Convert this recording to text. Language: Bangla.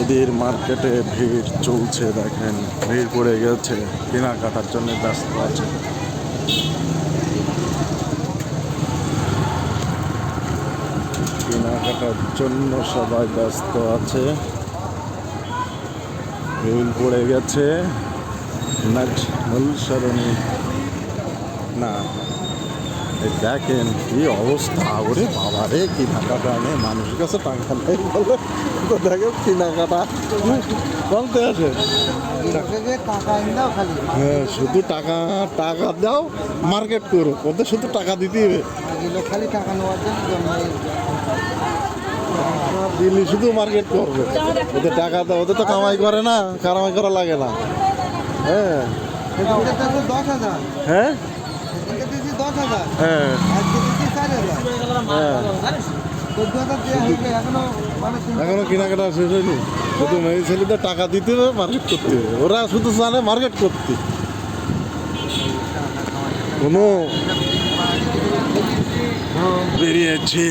ঈদের মার্কেটে ভিড় চলছে দেখেন, ভিড় পড়ে গেছে, কেনাকাটার জন্য ব্যস্ত আছে। কেনাকাটার জন্য সবাই ব্যস্ত আছে। ভিড় পড়ে গেছে। না। দেখেন কি অবস্থা। ওরে বাবা রে কেনাকাটা নেই মানুষের কাছে টাকা নেই বলে। তো দেখেন কেনাকাটা বলতে আছে হ্যাঁ শুধু টাকা টাকা দাও মার্কেট করো। ওদের শুধু টাকা দিতে হবে। খালি টাকা নেওয়ার দিল্লি শুধু মার্কেট করবে। ওদের টাকা দাও ওদের তো কামাই করে না কামাই করা লাগে না। হ্যাঁ। হাজার হ্যাঁ? হ্যাঁ। হ্যাঁ। এখনও কেনাকাটা শেষ হয়নি? শুধু মেয়ে ছেলেদের টাকা দিতে হবে মার্কেট করতে হবে। ওরা শুধু জানে মার্কেট করতে। কোনো বেরিয়েছে